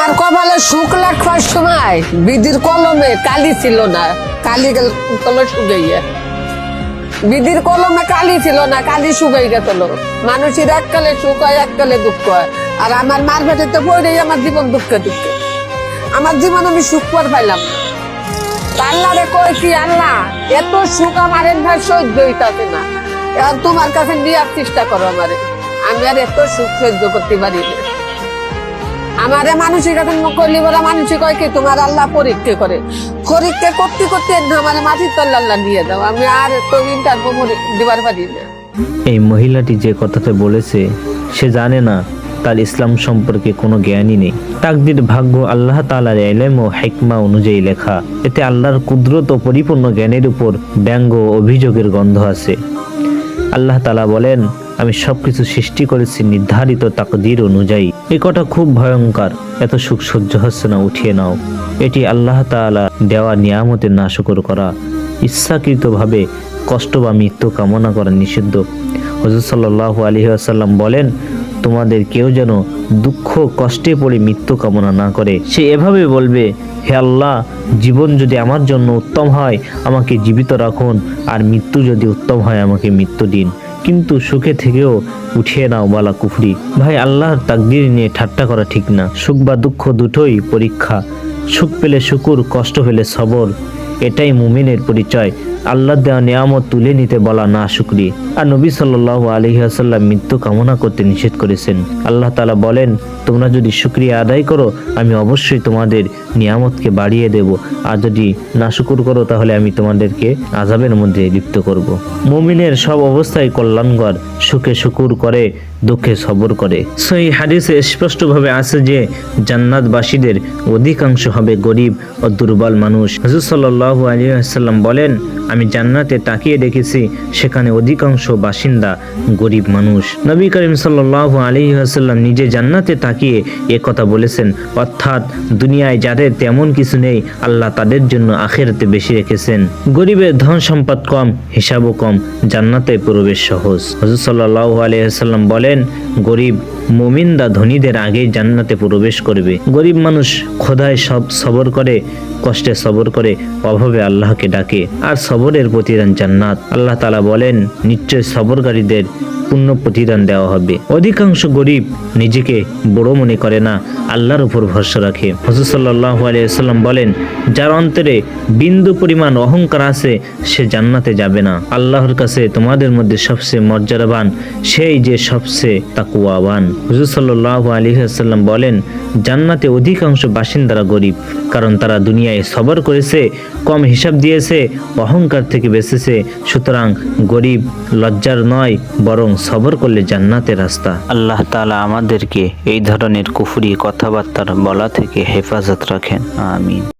আমার কপালে সুখ লাগবার সময় বিধির কলমে কালি ছিল না, কালি কলম শুকাইয়া। বিধির কলমে কালি ছিল না, কালি শুকাই গেছিল মানুষের এককালে সুখ হয়, এককালে দুঃখ হয়। আর আমার মার পেটেতে পড়েই আমার জীবন দুঃখে দুঃখে। আমার জীবন আমি সুখ পর পাইলাম। না আল্লাহ রে কই কি, আল্লাহ, এত সুখ আমার ভাই সহ্য হইতাছে না। তোমার কাছে নেওয়ার চেষ্টা করো আমারে। আমি আর এত সুখ সহ্য করতে পারি না। আমারে মানুষের কাছে করলি বলে মানুষই কয় কি? তোমার আল্লাহ পরীক্ষা করে। পরীক্ষা করতে করতে আমার মাটির তল্লা আল্লাহ দিয়ে দাও। আমি আর তো ইন্টারভিউ দিবার পারি না। এই মহিলাটি যে কথাটা বলেছে, সে জানে না তার ইসলাম সম্পর্কে কোনো জ্ঞানই নেই। তাকদির ভাগ্য আল্লাহ তালার এলেম ও হেকমা অনুযায়ী লেখা। এতে আল্লাহর কুদরত ও পরিপূর্ণ জ্ঞানের উপর ব্যঙ্গ অভিযোগের গন্ধ আছে। আল্লাহ তালা বলেন আমি সবকিছু সৃষ্টি করেছি নির্ধারিত তাকদির অনুযায়ী। এ কথা খুব ভয়ঙ্কর। এত সুখ সহ্য হচ্ছে না, উঠিয়ে নাও। এটি আল্লাহ তাআলা দেওয়া নিয়ামতের নাশকর করা। ইচ্ছাকৃতভাবে কষ্ট বা মৃত্যু কামনা করা নিষিদ্ধ। হজরত সাল্লাহ আলী আসাল্লাম বলেন, তোমাদের কেউ যেন দুঃখ, কষ্টে পড়ে মৃত্যু কামনা না করে, সে এভাবে বলবে, হে আল্লাহ, জীবন যদি আমার জন্য উত্তম হয়, আমাকে জীবিত রাখুন, আর মৃত্যু যদি উত্তম হয়, আমাকে মৃত্যু দিন কিন্তু সুখে থেকেও উঠিয়ে নাও বালা কুফরি। ভাই, আল্লাহর তাকদির নিয়ে ঠাট্টা করা ঠিক না। সুখ বা দুঃখ দুটোই পরীক্ষা। সুখ পেলে শুকুর, কষ্ট পেলে সবর। এটাই মুমিনের পরিচয়। আল্লাহ দেওয়া নিয়ামত তুলে নিতে বলা না শুক্রি। আর নবী সাল্লাহ আলহিহাসাল্লাম মৃত্যু কামনা করতে নিষেধ করেছেন। আল্লাহ তালা বলেন তোমরা যদি শুক্রিয়া আদায় করো, আমি অবশ্যই তোমাদের নিয়ামতকে বাড়িয়ে দেব। আর যদি না শুকুর করো, তাহলে আমি তোমাদেরকে আজাবের মধ্যে লিপ্ত করব। মুমিনের সব অবস্থায় কল্যাণকর, সুখে শুকুর করে, দুঃখে সবর করে। সেই হাদিসে স্পষ্টভাবে আছে যে, জান্নাতবাসীদের অধিকাংশ হবে গরিব ও দুর্বল মানুষ। হজরত সাল্লাহ আলিয়াল্লাম বলেন, আমি জান্নাতে তাকিয়ে দেখেছি, সেখানে অধিকাংশ বাসিন্দা গরিব মানুষ। নবী করিম সাল্লাহ আলী আসাল্লাম নিজে জান্নাতে তাকিয়ে এ কথা বলেছেন। অর্থাৎ দুনিয়ায় যাদের তেমন কিছু নেই, আল্লাহ তাদের জন্য আখেরাতে বেশি রেখেছেন। গরিবের ধন সম্পদ কম, হিসাবও কম, জান্নাতে প্রবেশ সহজ। হজরত সাল্লাহ আলিয়াল্লাম বলেন, গরিব মুমিন্দা ধনীদের আগেই জান্নাতে প্রবেশ করবে। গরিব মানুষ খোদায় সব সবর করে, কষ্টে সবর করে, অভাবে আল্লাহকে ডাকে, আর সবরের প্রতিদান জান্নাত। আল্লাহ তালা বলেন, নিশ্চয় সবরকারীদের পূর্ণ প্রতিদান দেওয়া হবে। অধিকাংশ গরিব নিজেকে বড় মনে করে না, আল্লাহর উপর ভরসা রাখে। হজর সাল্লাহ আলিয়াল্লাম বলেন, যার অন্তরে বিন্দু পরিমাণ অহংকার আছে, সে জান্নাতে যাবে না। আল্লাহর কাছে তোমাদের মধ্যে সবচেয়ে মর্যাদাবান, সেই যে সবচেয়ে তাকুয়াবান হুজুর সাল্লাহ আলী আসাল্লাম বলেন, জান্নাতে অধিকাংশ বাসিন্দারা গরিব, কারণ তারা দুনিয়ায় সবর করেছে, কম হিসাব দিয়েছে, অহংকার থেকে বেঁচেছে। সুতরাং গরিব লজ্জার নয়, বরং সবর করলে জান্নাতের রাস্তা। আল্লাহ তাআলা আমাদেরকে এই ধরনের কুফুরি কথাবার্তার বলা থেকে হেফাজত রাখেন। আমিন।